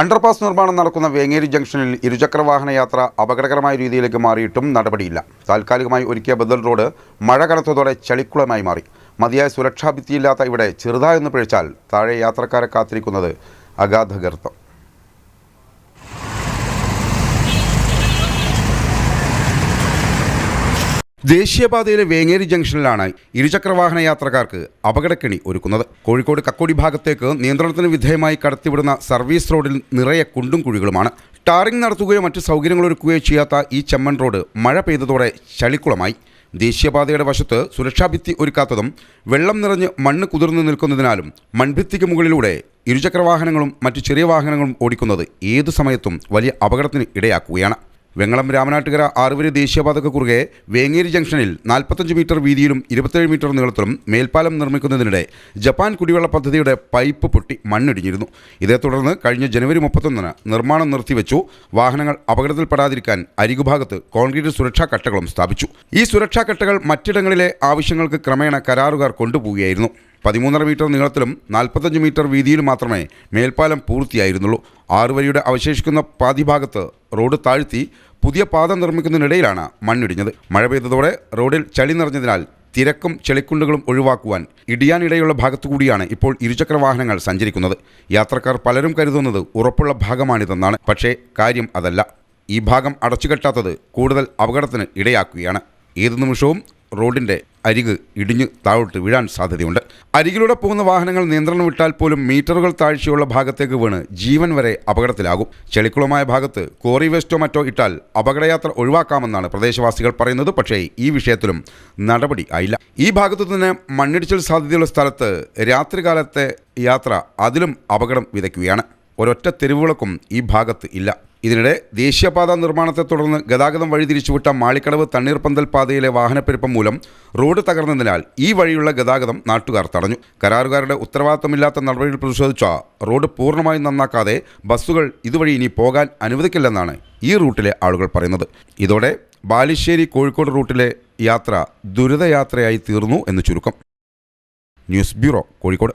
Underpass നിർമ്മാണം നടക്കുന്ന വേങ്ങേരി ജംഗ്ഷനിൽ ഇരുചക്ര വാഹന യാത്ര അപകടകരമായ രീതിയിലേക്ക് മാറിയിട്ടും നടപടിയില്ല. താൽക്കാലികമായി ഒരുക്കിയ ബദൽ റോഡ് മഴ കനത്തതോടെ ചളിക്കുളമായി മാറി. മതിയായ സുരക്ഷാ ഭിത്തിയില്ലാത്ത ഇവിടെ ചെറുതായൊന്ന് പിഴച്ചാൽ താഴെ യാത്രക്കാരെ കാത്തിരിക്കുന്നത് അഗാധഗർത്തം ദേശീയപാതയിലെ വേങ്ങേരി ജംഗ്ഷനിലാണ് ഇരുചക്രവാഹന യാത്രക്കാർക്ക് അപകടക്കെണി ഒരുക്കുന്നത്. കോഴിക്കോട് കക്കോടി ഭാഗത്തേക്ക് നിയന്ത്രണത്തിന് വിധേയമായി കടത്തിവിടുന്ന സർവീസ് റോഡിൽ നിറയെ കുണ്ടും കുഴികളുമാണ്. ടാറിംഗ് നടത്തുകയോ മറ്റ് സൗകര്യങ്ങൾ ഒരുക്കുകയോ ചെയ്യാത്ത ഈ ചെമ്മൺ റോഡ് മഴ പെയ്തതോടെ ചളിക്കുളമായി. ദേശീയപാതയുടെ വശത്ത് സുരക്ഷാഭിത്തി ഒരുക്കാത്തതും വെള്ളം നിറഞ്ഞ് മണ്ണ് കുതിർന്നു നിൽക്കുന്നതിനാലും മൺഭിത്തിക്ക് മുകളിലൂടെ ഇരുചക്രവാഹനങ്ങളും മറ്റ് ചെറിയ വാഹനങ്ങളും ഓടിക്കുന്നത് ഏതു സമയത്തും വലിയ അപകടത്തിന് ഇടയാക്കുകയാണ്. വെങ്ങളം രാമനാട്ടുകര ആറുവരി ദേശീയപാതക്ക് കുറുകെ വേങ്ങേരി ജംഗ്ഷനിൽ നാൽപ്പത്തഞ്ച് മീറ്റർ വീതിയിലും ഇരുപത്തേഴ് മീറ്റർ നീളത്തിലും മേൽപ്പാലം നിർമ്മിക്കുന്നതിനിടെ ജപ്പാൻ കുടിവെള്ള പദ്ധതിയുടെ പൈപ്പ് പൊട്ടി മണ്ണിടിഞ്ഞിരുന്നു. ഇതേ തുടർന്ന് കഴിഞ്ഞ ജനുവരി മുപ്പത്തൊന്നിന് നിർമ്മാണം നിർത്തിവെച്ചു. വാഹനങ്ങൾ അപകടത്തിൽപ്പെടാതിരിക്കാൻ അരികുഭാഗത്ത് കോൺക്രീറ്റ് സുരക്ഷാ കട്ടകളും സ്ഥാപിച്ചു. ഈ സുരക്ഷാ കട്ടകൾ മറ്റിടങ്ങളിലെ ആവശ്യങ്ങൾക്ക് ക്രമേണ കരാറുകാർ കൊണ്ടുപോവുകയായിരുന്നു. പതിമൂന്നര മീറ്റർ നീളത്തിലും നാൽപ്പത്തഞ്ച് മീറ്റർ വീതിയിലും മാത്രമേ മേൽപ്പാലം പൂർത്തിയായിരുന്നുള്ളൂ. ആറുവരിയുടെ അവശേഷിക്കുന്ന പാതിഭാഗത്ത് റോഡ് താഴ്ത്തി പുതിയ പാത നിർമ്മിക്കുന്നതിനിടയിലാണ് മണ്ണിടിഞ്ഞത്. മഴ പെയ്തതോടെ റോഡിൽ ചളി നിറഞ്ഞതിനാൽ തിരക്കും ചെളിക്കുണ്ടുകളും ഒഴിവാക്കുവാൻ ഇടിയാനിടയുള്ള ഭാഗത്തുകൂടിയാണ് ഇപ്പോൾ ഇരുചക്ര വാഹനങ്ങൾ സഞ്ചരിക്കുന്നത്. യാത്രക്കാർ പലരും കരുതുന്നത് ഉറപ്പുള്ള ഭാഗമാണിതെന്നാണ്. പക്ഷേ കാര്യം അതല്ല. ഈ ഭാഗം അടച്ചുകെട്ടാത്തത് കൂടുതൽ അപകടത്തിന് ഇടയാക്കുകയാണ്. ഏതു നിമിഷവും റോഡിന്റെ അരിക് ഇടിഞ്ഞ് താഴോട്ട് വീഴാൻ സാധ്യതയുണ്ട്. അരികിലൂടെ പോകുന്ന വാഹനങ്ങൾ നിയന്ത്രണം വിട്ടാൽ പോലും മീറ്ററുകൾ താഴ്ചയുള്ള ഭാഗത്തേക്ക് വീണ് ജീവൻ വരെ അപകടത്തിലാകും. ചെളിക്കുളമായ ഭാഗത്ത് കോറി വേസ്റ്റോ മറ്റോ ഇട്ടാൽ അപകടയാത്ര ഒഴിവാക്കാമെന്നാണ് പ്രദേശവാസികൾ പറയുന്നത്. പക്ഷേ ഈ വിഷയത്തിലും നടപടി ആയില്ല. ഈ ഭാഗത്തു തന്നെ മണ്ണിടിച്ചിൽ സാധ്യതയുള്ള സ്ഥലത്ത് രാത്രികാലത്തെ യാത്ര അതിലും അപകടം വിതയ്ക്കുകയാണ്. ഒരൊറ്റ തെരുവുകൾക്കും ഈ ഭാഗത്ത് ഇല്ല. ഇതിനിടെ ദേശീയപാത നിർമ്മാണത്തെ തുടർന്ന് ഗതാഗതം വഴിതിരിച്ചുവിട്ട മാളിക്കടവ് തണ്ണീർപ്പന്തൽ പാതയിലെ വാഹനപ്പെരുപ്പം മൂലം റോഡ് തകർന്നതിനാൽ ഈ വഴിയുള്ള ഗതാഗതം നാട്ടുകാർ തടഞ്ഞു. കരാറുകാരുടെ ഉത്തരവാദിത്തമില്ലാത്ത നടപടിയിൽ പ്രതിഷേധിച്ച റോഡ് പൂർണമായും നന്നാക്കാതെ ബസ്സുകൾ ഇതുവഴി ഇനി പോകാൻ അനുവദിക്കില്ലെന്നാണ് ഈ റൂട്ടിലെ ആളുകൾ പറയുന്നത്. ഇതോടെ ബാലുശ്ശേരി കോഴിക്കോട് റൂട്ടിലെ യാത്ര ദുരിതയാത്രയായി തീർന്നു എന്ന് ചുരുക്കം. News bureau Kozhikode.